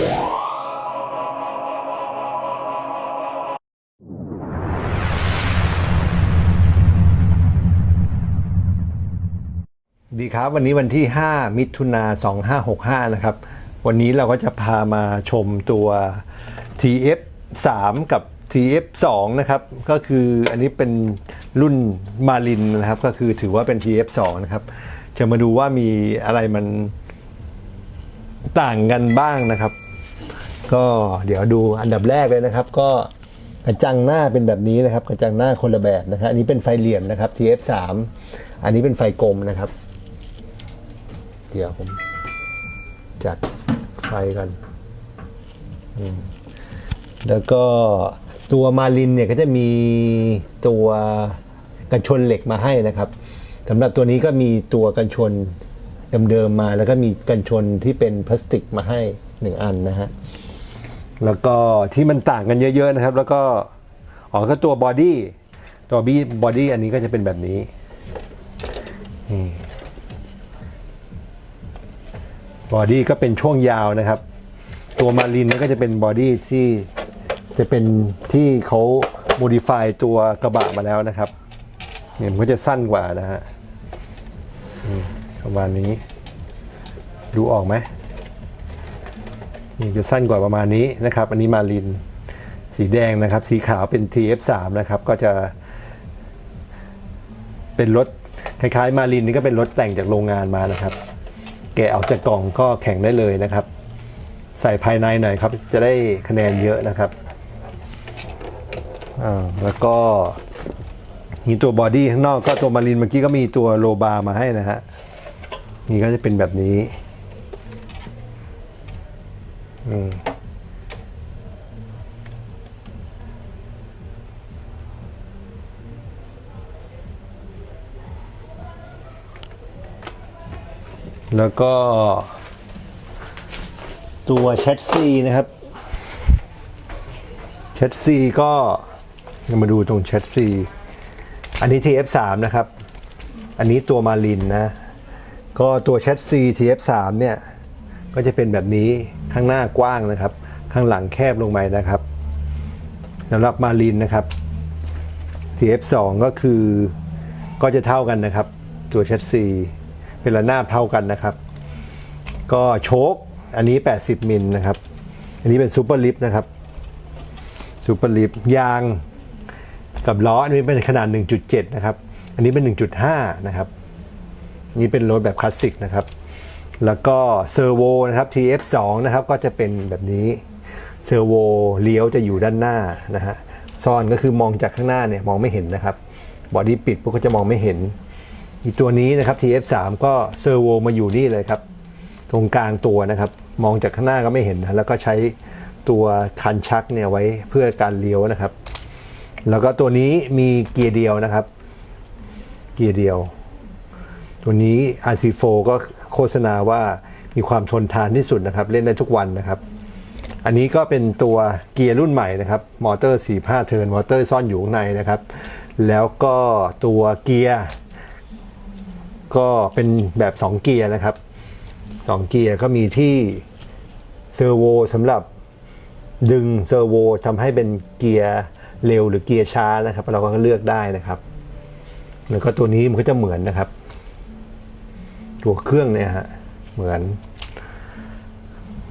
ดีครับวันนี้วันที่ 5 มิถุนา2565 นะครับ วันนี้เราก็จะพามาชมตัว TF 3 กับ TF 2นะครับ ก็คืออันนี้เป็นรุ่นมาลินนะครับ ก็คือถือว่าเป็น TF 2นะครับ จะมาดูว่ามีอะไรมันต่างกันบ้างนะครับ ก็เดี๋ยวดูอันดับแรกเลยนะครับ ก็กระจังหน้าเป็นแบบนี้นะครับ กระจังหน้าคนละแบบนะครับอันนี้เป็นไฟเหลี่ยมนะครับ TF 3 อันนี้เป็นไฟกลมนะครับ เดี๋ยวผมจัดไฟกันแล้วก็ตัวมาลินเนี่ยก็จะมีตัวกันชนเหล็กมาให้นะครับสำหรับตัวนี้ก็มีตัวกันชนเดิมๆมา แล้วก็มีกันชนที่เป็นพลาสติกมาให้หนึ่งอันนะฮะ แล้วก็ที่มันต่างกันเยอะๆนะครับ แล้วก็อ๋อก็ตัวบอดี้ตัวบี้บอดี้อันนี้ก็จะเป็นแบบนี้บอดี้ก็เป็นช่วงยาวนะครับ ตัวมารินนี่ก็จะเป็นบอดี้ที่จะเป็นที่เขาโมดิฟายตัวกระบะมาแล้วนะครับเนี่ยมันก็จะสั้นกว่านะฮะประมาณนี้ ดูออกไหม นี่จะสั้นกว่าประมาณนี้นะครับ อันนี้มารินสีแดงนะครับ สีขาวเป็น TF3 นะครับ ก็จะ เป็นรถคล้ายๆ มารินนี่ก็เป็นรถแต่งจากโรงงานมานะครับ แกะออกจากกล่องก็แข่งได้เลยนะครับ ใส่ภายในหน่อยครับ จะได้คะแนนเยอะนะครับอ่าแล้วก็มีตัวบอดี้ข้างนอกก็ตัวมารินเมื่อกี้ก็มีตัวโลบาร์มาให้นะฮะนี่ก็จะเป็นแบบนี้ อืมแล้วก็ ตัวแชทซีนะครับแชทซีก็มาดูตรงแชทซีอันนี้ TF3 นะครับ อันนี้ตัวมาลินนะ ก็ตัวแชทซี TF3 เนี่ย ก็จะเป็นแบบนี้ข้างหน้ากว้างนะครับ ข้างหลังแคบลงไปนะครับสำหรับมาลินนะครับ TF2 ก็คือก็จะเท่ากันนะครับ ตัวแชทซีเป็นระนาบเท่ากันนะครับ ก็โชคอันนี้ 80 มิลนะครับ อันนี้เป็นซูเปอร์ลิฟนะครับซูเปอร์ลิฟยางกับล้ออันนี้เป็นขนาด 1.7 นะครับ อันนี้เป็น 1.5 นะครับ นี่เป็นรถแบบคลาสสิกนะครับ แล้วก็เซอร์โวนะครับ TF2 นะครับก็จะเป็นแบบนี้เซอร์โวเลี้ยวจะอยู่ด้านหน้านะฮะซ่อนก็คือมองจากข้างหน้าเนี่ยมองไม่เห็นนะครับบอดี้ปิดพวกก็จะมองไม่เห็น อีกตัวนี้นะครับ TF3 ก็เซอร์โวมาอยู่นี่เลยครับ ตรงกลางตัวนะครับ มองจากข้างหน้าก็ไม่เห็นนะแล้วก็ใช้ตัวคันชักเนี่ยไว้เพื่อการเลี้ยวนะครับ แล้วก็ตัวนี้มีเกียร์เดียวนะครับ เกียร์เดียว ตัวนี้ RC4 ก็ ฆษณาว่ามีความทนทานที่สุดนะครับ เล่นได้ทุกวันนะครับ อันนี้ก็เป็นตัวเกียร์รุ่นใหม่นะครับ มอเตอร์45เทิร์นมอเตอร์ซ่อนอยู่ข้างในนะครับ แล้วก็ตัวเกียร์ก็เป็นแบบ 2 เกียร์นะครับสองเกียร์ก็มีที่เซอร์โวสำหรับดึงเซอร์โวทำให้เป็นเกียร์เร็วหรือเกียร์ช้านะครับ เราก็เลือกได้นะครับ แล้วก็ตัวนี้มันก็จะเหมือนนะครับ ตัวเครื่องเนี่ยฮะเหมือน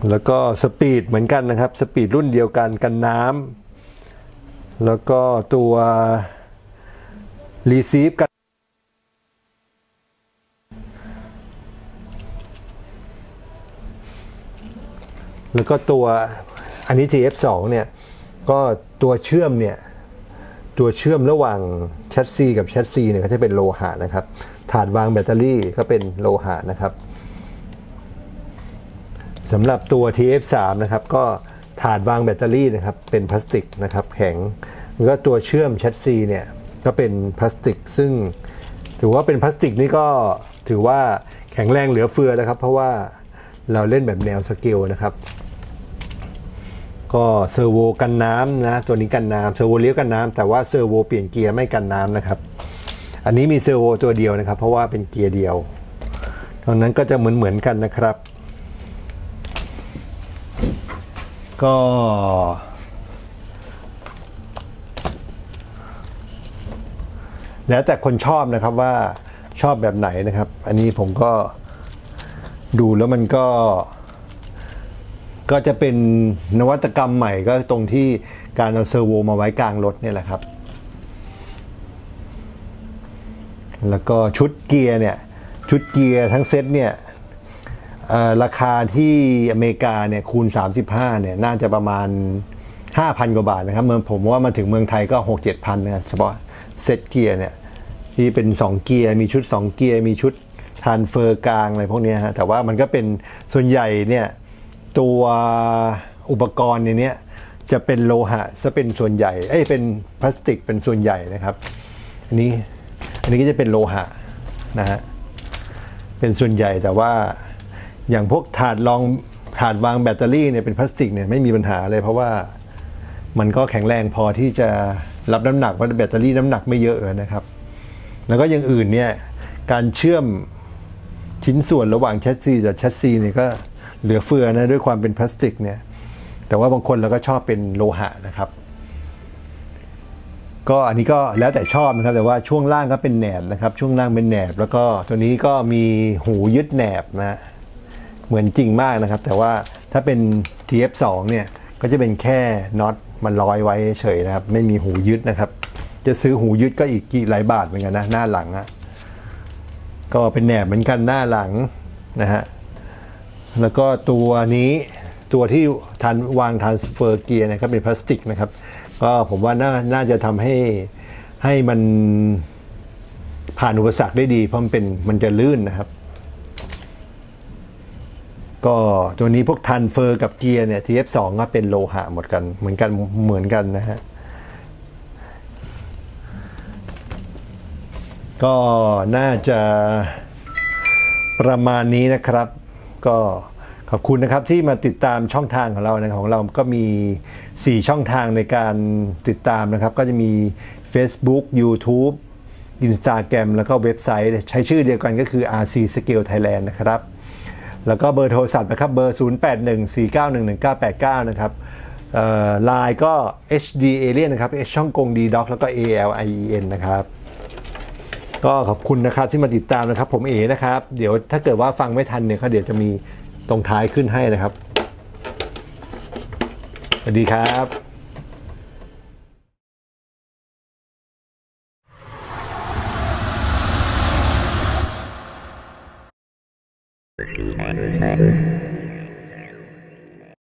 แล้วก็สปีดเหมือนกันนะครับ สปีดรุ่นเดียวกันกันน้ำแล้วก็ตัวรีซีฟกันแล้วก็ตัวอันนี้ TF2 เนี่ยก็ตัวเชื่อมเนี่ย ตัวเชื่อมระหว่างแชสซีกับแชสซีเนี่ยก็จะเป็นโลหะนะครับ ถาดวางแบตเตอรี่ก็เป็นโลหะนะครับสำหรับตัว TF3 นะครับ ก็ถาดวางแบตเตอรี่นะครับ เป็นพลาสติกนะครับ แข็งแล้วก็ตัวเชื่อมแชสซีเนี่ย ก็เป็นพลาสติก ซึ่ง ถือว่าเป็นพลาสติกนี่ก็ถือว่าแข็งแรงเหลือเฟือนะครับ เพราะว่าเราเล่นแบบแนวสเกลนะครับ ก็เซอร์โวกันน้ำนะ ตัวนี้กันน้ำเซอร์โวเลี้ยวกันน้ำแต่ว่าเซอร์โวเปลี่ยนเกียร์ไม่กันน้ำนะครับ อันนี้มีเซอร์โวตัวเดียวนะครับ เพราะว่าเป็นเกียร์เดียวตรงนั้นก็จะเหมือนเหมือนกันนะครับ ก็แล้วแต่คนชอบนะครับว่าชอบแบบไหนนะครับ อันนี้ผมก็ดูแล้วมันก็ ก็จะเป็นนวัตกรรมใหม่ก็ตรงที่การเอาเซอร์โวมาไว้กลางรถเนี่ยแหละครับ แล้วก็ชุดเกียร์เนี่ย ชุดเกียร์ทั้งเซ็ตเนี่ยราคาที่อเมริกาเนี่ยคูณ 35เนี่ยน่าจะประมาณ 5,000 กว่าบาทนะครับเมืองผมว่ามาถึงเมืองไทยก็ 6 7พันนะเฉพาะเซ็ตเกียร์เนี่ยที่เป็น 2 เกียร์มีชุด 2 เกียร์มีชุดทานเฟอร์กลางอะไรพวกนี้ฮะแต่ว่ามันก็เป็นส่วนใหญ่เนี่ยตัวอุปกรณ์ในนี้จะเป็นโลหะซะเป็นส่วนใหญ่เอ้ยเป็นพลาสติกเป็นส่วนใหญ่นะครับอันนี้ อันนี้ก็จะเป็นโลหะนะฮะเป็นส่วนใหญ่แต่ว่าอย่างพวกถาดรองถาดวางแบตเตอรี่เนี่ยเป็นพลาสติกเนี่ยไม่มีปัญหาเลย เพราะว่ามันก็แข็งแรงพอที่จะรับน้ำหนักเพราะแบตเตอรี่น้ำหนักไม่เยอะนะครับ แล้วก็อย่างอื่นเนี่ยการเชื่อมชิ้นส่วนระหว่างแชสซีกับแชสซีเนี่ยก็เหลือเฟือนะด้วยความเป็นพลาสติกเนี่ยแต่ว่าบางคนเราก็ชอบเป็นโลหะนะครับ ก็อันนี้ก็แล้วแต่ชอบนะครับ แต่ว่าช่วงล่างก็เป็นแหนบนะครับ ช่วงล่างเป็นแหนบ แล้วก็ตัวนี้ก็มีหูยึดแหนบนะเหมือนจริงมากนะครับ แต่ว่าถ้าเป็น TF2 เนี่ยก็จะเป็นแค่น็อตมันร้อยไว้เฉยนะครับ ไม่มีหูยึดนะครับ จะซื้อหูยึดก็อีกกี่หลายบาทเหมือนกันนะหน้าหลังอะก็เป็นแหนบเหมือนกันหน้าหลังนะฮะแล้วก็ตัวนี้ตัวที่ทานวางทานสเฟอร์เกียร์นะครับเป็นพลาสติกนะครับ ก็ผมว่าน่านาจะทำให้ให้มันผ่านอุปสรรคได้ดี เพราะมันเป็นมันจะลื่นนะครับ ก็ตัวนี้พวกทันเฟอร์กับเกียร์เนี่ย TF2 ก็เป็นโลหะหมดกัน เหมือนกันเหมือนกันนะฮะก็น่าจะประมาณนี้นะครับ ก็ ขอบคุณนะครับที่มาติดตามช่องทางของเรานะของเราก็มี 4 ช่องทางในการติดตามนะครับ ก็จะมี Facebook YouTube Instagram แล้วก็เว็บไซต์ ใช้ชื่อเดียวกันก็คือ RC Scale Thailand นะครับ แล้วก็เบอร์โทรศัพท์นะครับเบอร์ 0814911989 นะครับไลน์ก็ HD Alien นะครับ H ช่องกง D Doc แล้วก็ A L I E N นะครับ ก็ขอบคุณนะครับที่มาติดตามนะครับ ผมเอนะครับ เดี๋ยวถ้าเกิดว่าฟังไม่ทันเนี่ยก็เดี๋ยวจะมี ตรงท้ายขึ้นให้นะครับ สวัสดีครับ